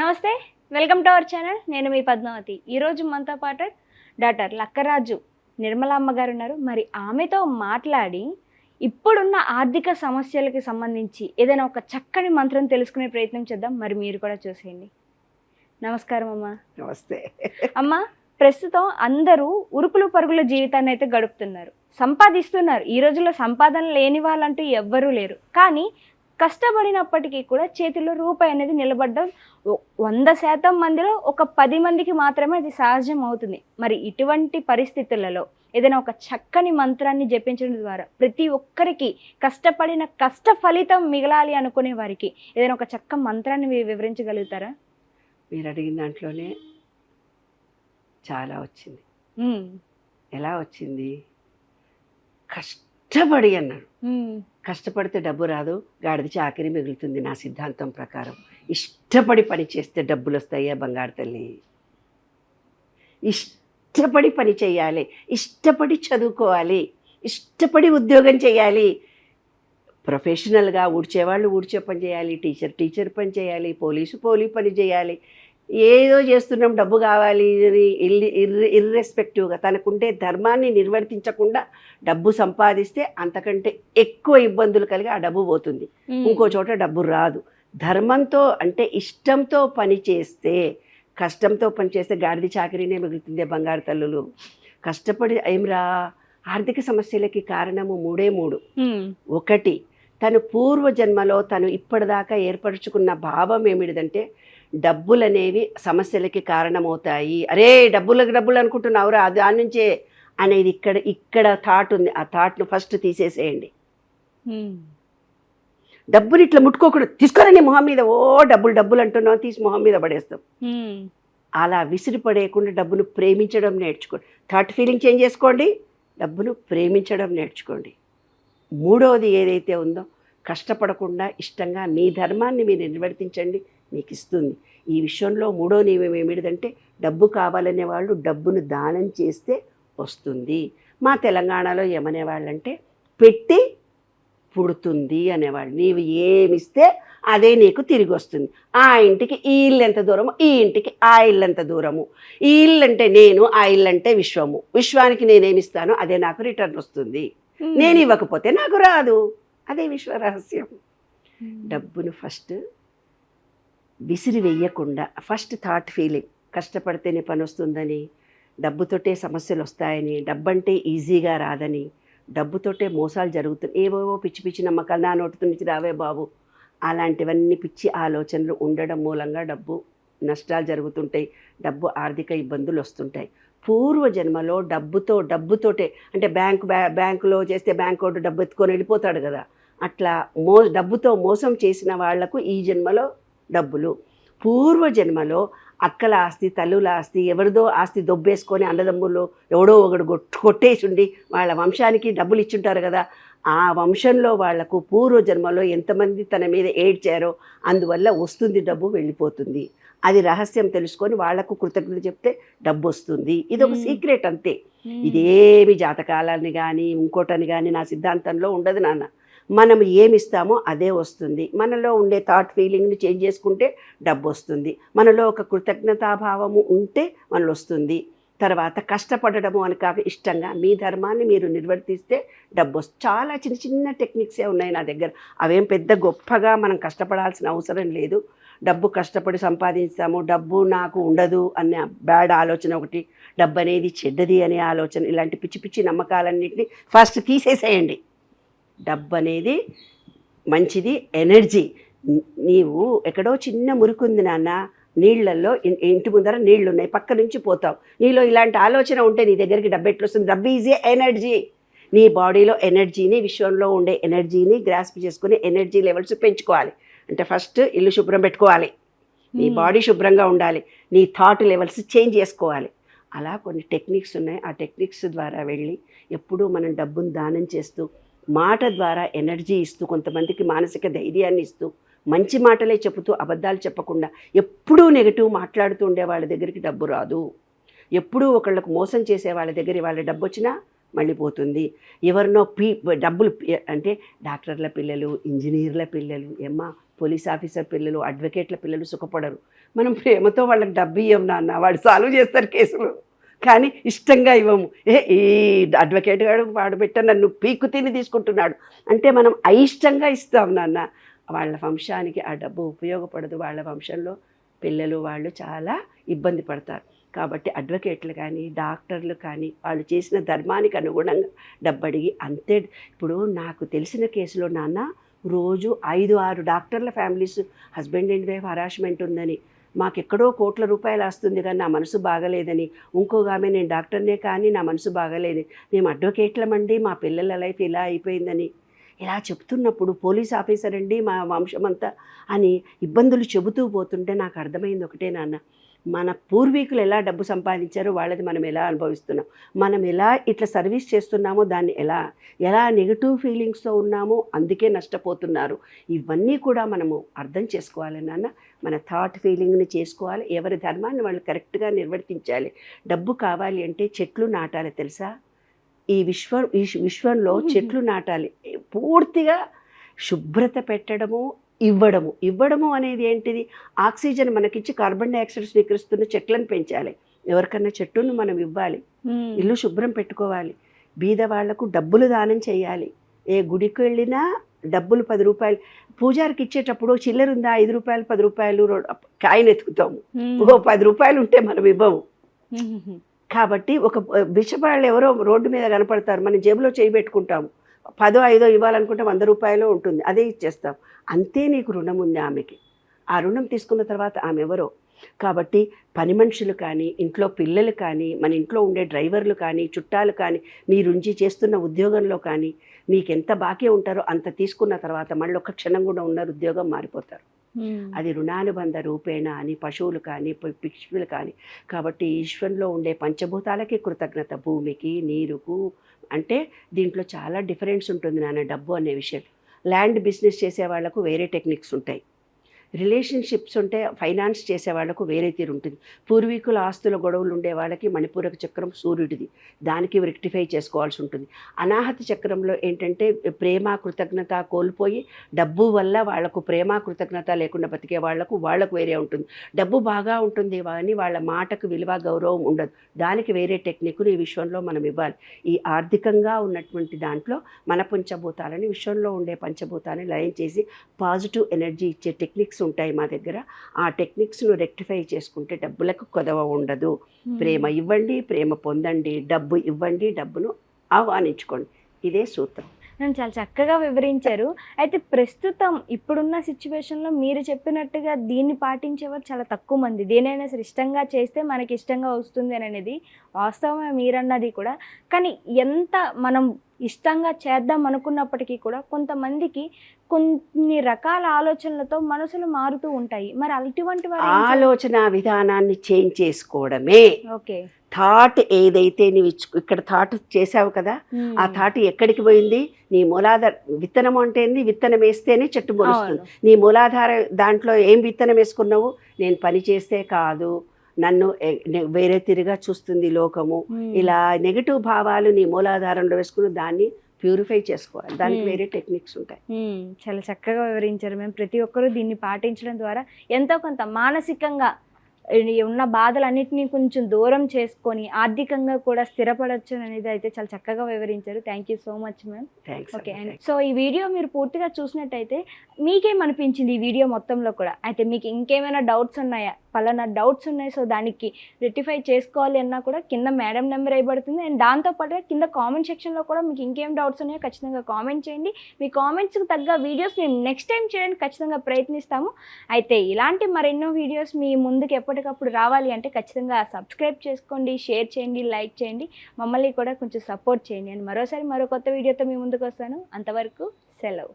నమస్తే welcome to our channel. నేను మీ పద్మావతి. ఈరోజు మనతో పాటు డాక్టర్ లక్కరాజు నిర్మలామ్మ గారు ఉన్నారు. మరి ఆమెతో మాట్లాడి ఇప్పుడున్న ఆర్థిక సమస్యలకి సంబంధించి ఏదైనా ఒక చక్కని మంత్రం తెలుసుకునే ప్రయత్నం చేద్దాం. మరి మీరు కూడా చూసేయండి. నమస్కారం అమ్మా. నమస్తే. అమ్మ ప్రస్తుతం అందరూ ఉరుకులు పరుగుల జీవితాన్ని అయితే గడుపుతున్నారు. సంపాదిస్తున్నారు. ఈ రోజుల్లో సంపాదన లేని వాళ్ళంటూ ఎవ్వరూ లేరు. కానీ కష్టపడినప్పటికీ కూడా చేతిలో రూపాయి అనేది నిలబడ్డం వంద శాతం మందిలో ఒక పది మందికి మాత్రమే అది సహజం అవుతుంది. మరి ఇటువంటి పరిస్థితులలో ఏదైనా ఒక చక్కని మంత్రాన్ని జపించడం ద్వారా ప్రతి ఒక్కరికి కష్టపడిన కష్ట ఫలితం మిగలాలి అనుకునే వారికి ఏదైనా ఒక చక్క మంత్రాన్ని వి- వివరించగలుగుతారా? మీరు అడిగిన దాంట్లోనే చాలా వచ్చింది. ఎలా వచ్చింది? కష్టపడి అన్నాడు. కష్టపడితే డబ్బు రాదు గాడిద చాకరీ మిగులుతుంది నా సిద్ధాంతం ప్రకారం. ఇష్టపడి పని చేస్తే డబ్బులు వస్తాయా బంగారు తల్లి? ఇష్టపడి పని చేయాలి ఇష్టపడి చదువుకోవాలి ఇష్టపడి ఉద్యోగం చేయాలి. ప్రొఫెషనల్గా ఊడ్చేవాళ్ళు ఊడ్చే పని చేయాలి టీచర్ టీచర్ పని చేయాలి పోలీసు పోలీ పని చేయాలి. ఏదో చేస్తున్నాం డబ్బు కావాలి ఇర్రెస్పెక్టివ్గా తనకుండే ధర్మాన్ని నిర్వర్తించకుండా డబ్బు సంపాదిస్తే అంతకంటే ఎక్కువ ఇబ్బందులు కలిగి ఆ డబ్బు పోతుంది. ఇంకో చోట డబ్బు రాదు. ధర్మంతో అంటే ఇష్టంతో పని చేస్తే కష్టంతో పని చేస్తే గాడిద చాకరీనే మిగులుతుంది బంగారు తల్లులు. కష్టపడి ఏమిరా ఆర్థిక సమస్యలకి కారణము మూడే మూడు. ఒకటి తను పూర్వ జన్మలో తను ఇప్పటిదాకా ఏర్పరచుకున్న భావం ఏమిటిదంటే డబ్బులు అనేవి సమస్యలకి కారణమవుతాయి. అరే డబ్బులకు డబ్బులు అనుకుంటున్నావురా దాని నుంచే అనేది ఇక్కడ ఇక్కడ థాట్ ఉంది. ఆ థాట్ను ఫస్ట్ తీసేసేయండి. డబ్బులు ఇట్లా ముట్టుకోకూడదు తీసుకురండి మొహం మీద. ఓ డబ్బులు డబ్బులు అంటున్నావు తీసి మొహం మీద పడేస్తాం. అలా విసిరి పడేయకుండా డబ్బును ప్రేమించడం నేర్చుకోండి. థాట్ ఫీలింగ్ చేంజ్ చేసుకోండి. డబ్బును ప్రేమించడం నేర్చుకోండి. మూడవది ఏదైతే ఉందో కష్టపడకుండా ఇష్టంగా మీ ధర్మాన్ని మీరు నిర్వర్తించండి. మీకు ఇస్తుంది ఈ విషయంలో మూడో నియమం ఏమిటిదంటే డబ్బు కావాలనే వాళ్ళు డబ్బును దానం చేస్తే వస్తుంది. మా తెలంగాణలో ఏమనే వాళ్ళంటే పెట్టి పుడుతుంది అనేవాళ్ళు. నీవు ఏమిస్తే అదే నీకు తిరిగి వస్తుంది ఆ ఇంటికి ఈ ఇల్లు ఎంత దూరము ఈ ఇంటికి ఆ ఇల్లు ఎంత దూరము. ఈ ఇల్లు అంటే నేను ఆ ఇల్లు అంటే విశ్వము. విశ్వానికి నేనేమిస్తానో అదే నాకు రిటర్న్ వస్తుంది. నేను ఇవ్వకపోతే నాకు రాదు. అదే విశ్వ రహస్యం. డబ్బును ఫస్ట్ విసిరి వెయ్యకుండా ఫస్ట్ థాట్ ఫీలింగ్ కష్టపడితేనే పని వస్తుందని డబ్బుతోటే సమస్యలు వస్తాయని డబ్బంటే ఈజీగా రాదని డబ్బుతోటే మోసాలు జరుగుతున్నాయి ఏవేవో పిచ్చి పిచ్చి నమ్మకాలు నా నోటి నుంచి రావే బాబు. అలాంటివన్నీ పిచ్చి ఆలోచనలు ఉండడం మూలంగా డబ్బు నష్టాలు జరుగుతుంటాయి డబ్బు ఆర్థిక ఇబ్బందులు వస్తుంటాయి పూర్వ జన్మలో డబ్బుతో డబ్బుతోటే అంటే బ్యాంకు బ్యా బ్యాంకులో చేస్తే బ్యాంకు డబ్బు ఎత్తుకొని వెళ్ళిపోతాడు కదా. అట్లా మో డబ్బుతో మోసం చేసిన వాళ్ళకు ఈ జన్మలో డబ్బులు. పూర్వ జన్మలో అక్కల ఆస్తి తల్లుల ఆస్తి ఎవరిదో ఆస్తి దొబ్బేసుకొని అన్నదమ్ములు ఎవడో ఒకడు కొట్టు కొట్టేసుండి వాళ్ళ వంశానికి డబ్బులు ఇచ్చుంటారు కదా ఆ వంశంలో వాళ్ళకు పూర్వ జన్మలో ఎంతమంది తన మీద ఏడ్చారో అందువల్ల వస్తుంది డబ్బు వెళ్ళిపోతుంది. అది రహస్యం తెలుసుకొని వాళ్ళకు కృతజ్ఞత చెప్తే డబ్బు వస్తుంది ఇది ఒక. సీక్రెట్ అంతే. ఇదేమి జాతకాలని కానీ ఇంకోటని కానీ నా సిద్ధాంతంలో ఉండదు నాన్న. మనం ఏమిస్తామో అదే వస్తుంది. మనలో ఉండే థాట్ ఫీలింగ్ని చేంజ్ చేసుకుంటే డబ్బు వస్తుంది. మనలో ఒక కృతజ్ఞతాభావము ఉంటే మనలో వస్తుంది. తర్వాత కష్టపడడము అని కాక ఇష్టంగా మీ ధర్మాన్ని మీరు నిర్వర్తిస్తే డబ్బు వస్తుంది. చాలా చిన్న చిన్న టెక్నిక్సే ఉన్నాయి నా దగ్గర. అవేం పెద్ద గొప్పగా మనం కష్టపడాల్సిన అవసరం లేదు. డబ్బు కష్టపడి సంపాదిస్తాము. డబ్బు నాకు ఉండదు అనే బ్యాడ్ ఆలోచన ఒకటి. డబ్బు అనేది చెడ్డది అనే ఆలోచన. ఇలాంటి పిచ్చి పిచ్చి నమ్మకాలన్నింటినీ ఫస్ట్ తీసేసేయండి. డబ్బు అనేది మంచిది ఎనర్జీ. నీవు ఎక్కడో చిన్న మురుకుంది నాన్న నీళ్ళల్లో ఇన్- ఇంటి ముందర నీళ్ళు ఉన్నాయి పక్క నుంచి పోతావు. నీలో ఇలాంటి ఆలోచన ఉంటే నీ దగ్గరికి డబ్బు ఎట్లా వస్తుంది డబ్బు ఈజీ ఎనర్జీ నీ బాడీలో ఎనర్జీని విశ్వంలో ఉండే ఎనర్జీని గ్రాస్ప్ చేసుకుని ఎనర్జీ లెవెల్స్ పెంచుకోవాలి. అంటే ఫస్ట్ ఇల్లు శుభ్రం పెట్టుకోవాలి. నీ Hmm. బాడీ శుభ్రంగా ఉండాలి. నీ థాట్ లెవెల్స్ చేంజ్ చేసుకోవాలి. అలా కొన్ని టెక్నిక్స్ ఉన్నాయి. ఆ టెక్నిక్స్ ద్వారా వెళ్ళి ఎప్పుడూ మనం డబ్బును దానం చేస్తూ మాట ద్వారా ఎనర్జీ ఇస్తూ కొంతమందికి మానసిక ధైర్యాన్ని ఇస్తూ మంచి మాటలే చెబుతూ అబద్ధాలు చెప్పకుండా ఎప్పుడూ నెగిటివ్ మాట్లాడుతూ ఉండే వాళ్ళ దగ్గరికి డబ్బు రాదు. ఎప్పుడూ ఒకళ్ళకు మోసం చేసే వాళ్ళ దగ్గర వాళ్ళ డబ్బు వచ్చినా మళ్ళీ పోతుంది. ఎవరినో పీ డబ్బులు అంటే డాక్టర్ల పిల్లలు ఇంజనీర్ల పిల్లలు ఏమ్మా పోలీస్ ఆఫీసర్ పిల్లలు అడ్వకేట్ల పిల్లలు సుఖపడరు. మనం ప్రేమతో వాళ్ళకి డబ్బు ఇవ్వం నాన్న వాడు సాల్వ్ చేస్తారు కేసులు. కానీ ఇష్టంగా ఇవ్వము. ఏ ఈ అడ్వకేట్ గారు వాడు పెట్ట నన్ను పీకు తిని తీసుకుంటున్నాడు. అంటే మనం అయిష్టంగా ఇస్తాం నాన్న. వాళ్ళ వంశానికి ఆ డబ్బు ఉపయోగపడదు. వాళ్ళ వంశంలో పిల్లలు వాళ్ళు చాలా ఇబ్బంది పడతారు. కాబట్టి అడ్వకేట్లు కానీ డాక్టర్లు కానీ వాళ్ళు చేసిన ధర్మానికి అనుగుణంగా డబ్బు అడిగి అంతే. ఇప్పుడు నాకు తెలిసిన కేసులో నాన్న రోజు ఐదు ఆరు డాక్టర్ల families husband and wife harassment ఉందని. మాకెక్కడో కోట్ల రూపాయలు వస్తుంది కానీ నా మనసు బాగలేదని. ఇంకో ఆమె నేను డాక్టర్నే కానీ నా మనసు బాగలేదు. మేము అడ్వకేట్లమండి మా పిల్లల లైఫ్ ఇలా అయిపోయిందని. ఇలా చెప్తున్నప్పుడు పోలీస్ ఆఫీసర్ అండి మా వంశమంతా అని ఇబ్బందులు చెబుతూ పోతుంటే నాకు అర్థమైంది ఒకటే నాన్న. మన పూర్వీకులు ఎలా డబ్బు సంపాదించారో వాళ్ళది మనం ఎలా అనుభవిస్తున్నాం? మనం ఎలా ఇట్లా సర్వీస్ చేస్తున్నామో దాన్ని ఎలా ఎలా నెగిటివ్ ఫీలింగ్స్తో ఉన్నామో అందుకే నష్టపోతున్నారు. ఇవన్నీ కూడా మనము అర్థం చేసుకోవాలి నాన్న. మన థాట్ ఫీలింగ్ని చేసుకోవాలి. ఎవరి ధర్మాన్ని వాళ్ళు కరెక్ట్గా నిర్వర్తించాలి. డబ్బు కావాలి అంటే చెట్లు నాటాలి తెలుసా? ఈ విశ్వం ఈ విశ్వంలో చెట్లు నాటాలి. పూర్తిగా శుభ్రత పెట్టడము ఇవ్వడము. ఇవ్వడము అనేది ఏంటిది? ఆక్సిజన్ మనకిచ్చి కార్బన్ డైఆక్సైడ్ స్వీకరిస్తున్న చెట్లను పెంచాలి. ఎవరికన్నా చెట్టును మనం ఇవ్వాలి. ఇల్లు శుభ్రం పెట్టుకోవాలి. బీద వాళ్ళకు డబ్బులు దానం చేయాలి. ఏ గుడికి వెళ్ళినా డబ్బులు పది రూపాయలు. పూజారికి ఇచ్చేటప్పుడు చిల్లర ఉందా? ఐదు రూపాయలు పది రూపాయలు కాయన ఎత్తుకుతాము. ఓ పది రూపాయలు ఉంటే మనం ఇవ్వము. కాబట్టి ఒక బిషపాళ్ళు ఎవరో రోడ్డు మీద కనపడతారు. మనం జేబులో చేయి పెట్టుకుంటాము. పదో ఐదో ఇవ్వాలనుకుంటే వంద రూపాయలు ఉంటుంది. అదే ఇచ్చేస్తాం. అంతే నీకు రుణం ఉంది ఆమెకి. ఆ రుణం తీసుకున్న తర్వాత ఆమె ఎవరో? కాబట్టి పని మనుషులు కానీ ఇంట్లో పిల్లలు కానీ మన ఇంట్లో ఉండే డ్రైవర్లు కానీ చుట్టాలు కానీ మీరుంచి చేస్తున్న ఉద్యోగంలో కానీ మీకు ఎంత బాకీ ఉంటారో అంత తీసుకున్న తర్వాత మళ్ళీ ఒక క్షణం కూడా ఉన్నారు ఉద్యోగం మారిపోతారు. అది రుణానుబంధ రూపేణ అని పశువులు కానీ పిక్షులు కానీ. కాబట్టి ఈశ్వరంలో ఉండే పంచభూతాలకి కృతజ్ఞత. భూమికి నీరుకు అంటే దీంట్లో చాలా డిఫరెన్స్ ఉంటుంది నాన్న డబ్బు అనే విషయం. ల్యాండ్ బిజినెస్ చేసే వాళ్ళకు వేరే టెక్నిక్స్ ఉంటాయి. రిలేషన్షిప్స్ ఉంటే ఫైనాన్స్ చేసే వాళ్ళకు వేరే తీరు ఉంటుంది. పూర్వీకుల ఆస్తుల గొడవలు ఉండే వాళ్ళకి మణిపూరక చక్రం సూర్యుడిది. దానికి రెక్టిఫై చేసుకోవాల్సి ఉంటుంది. అనాహత చక్రంలో ఏంటంటే ప్రేమ కృతజ్ఞత కోల్పోయి డబ్బు వల్ల వాళ్ళకు ప్రేమ కృతజ్ఞత లేకుండా బతికే వాళ్ళకు వాళ్ళకు వేరే ఉంటుంది. డబ్బు బాగా ఉంటుంది కానీ వాళ్ళ మాటకు విలువ గౌరవం ఉండదు. దానికి వేరే టెక్నిక్ను ఈ విశ్వంలో మనం ఇవ్వాలి. ఈ ఆర్థికంగా ఉన్నటువంటి దాంట్లో మన పంచభూతాలని విశ్వంలో ఉండే పంచభూతాన్ని లయం చేసి పాజిటివ్ ఎనర్జీ ఇచ్చే టెక్నిక్స్ ఉంటాయి మా దగ్గర. ఆ టెక్నిక్స్ను రెక్టిఫై చేసుకుంటే డబ్బులకు కొదవ ఉండదు. ప్రేమ ఇవ్వండి ప్రేమ పొందండి డబ్బు ఇవ్వండి డబ్బును ఆహ్వానించుకోండి. ఇదే సూత్రం. నన్ను చాలా చక్కగా వివరించారు. అయితే ప్రస్తుతం ఇప్పుడున్న సిచ్యువేషన్లో మీరు చెప్పినట్టుగా దీన్ని పాటించేవారు చాలా తక్కువ మంది. దేనైనా సరే ఇష్టంగా చేస్తే మనకి ఇష్టంగా వస్తుంది అని అనేది వాస్తవమే మీరన్నది కూడా. కానీ ఎంత మనం ఇష్టంగా చేద్దాం అనుకున్నప్పటికీ కూడా కొంతమందికి కొన్ని రకాల ఆలోచనలతో మనసులు మారుతూ ఉంటాయి. మరి అటువంటి? ఆలోచన విధానాన్ని చేంజ్ చేసుకోవడమే. ఓకే. థాట్ ఏదైతే నీవు ఇచ్చు- ఇక్కడ థాట్ చేసావు కదా. ఆ థాట్ ఎక్కడికి పోయింది నీ మూలాధార విత్తనం అంటే ఏంది విత్తనం వేస్తేనే చెట్టు మొలుస్తుంది. నీ మూలాధార దాంట్లో ఏం విత్తనం వేసుకున్నావు నేను పని చేస్తే కాదు నన్ను వేరే తిరిగా చూస్తుంది లోకము మ్మ్. ఇలా నెగిటివ్ భావాలు నీ మూలాధారంలో వేసుకుని దాన్ని ప్యూరిఫై చేసుకోవాలి దానికి Hmm. వేరే టెక్నిక్స్ ఉంటాయి. చాలా చక్కగా వివరించారు మేము ప్రతి ఒక్కరూ దీన్ని పాటించడం ద్వారా ఎంతో కొంత మానసికంగా ఉన్న బాధలన్నింటినీ కొంచెం దూరం చేసుకొని ఆర్థికంగా కూడా స్థిరపడచ్చు అనేది అయితే చాలా చక్కగా వివరించారు. Thank you so much ma'am okay and so ఈ వీడియో మీరు పూర్తిగా చూసినట్టయితే మీకేమనిపించింది ఈ వీడియో మొత్తంలో కూడా? అయితే మీకు ఇంకేమైనా డౌట్స్ ఉన్నాయా? పలానా డౌట్స్ ఉన్నాయి. సో దానికి రెక్టిఫై చేసుకోవాలి అన్నా కూడా కింద మేడం నెంబర్ అయిపడుతుంది. అండ్ దాంతోపాటుగా కింద కామెంట్ సెక్షన్లో కూడా మీకు ఇంకేం డౌట్స్ ఉన్నాయో ఖచ్చితంగా కామెంట్ చేయండి. మీ కామెంట్స్కి తగ్గ వీడియోస్ మేము నెక్స్ట్ టైం చేయడానికి ఖచ్చితంగా ప్రయత్నిస్తాము. అయితే ఇలాంటి మరెన్నో వీడియోస్ మీ ముందుకు ఎప్పటికప్పుడు రావాలి అంటే ఖచ్చితంగా సబ్స్క్రైబ్ చేసుకోండి షేర్ చేయండి లైక్ చేయండి. మమ్మల్ని కూడా కొంచెం సపోర్ట్ చేయండి. అండ్ మరోసారి మరో కొత్త వీడియోతో మీ ముందుకు వస్తాను. అంతవరకు సెలవు.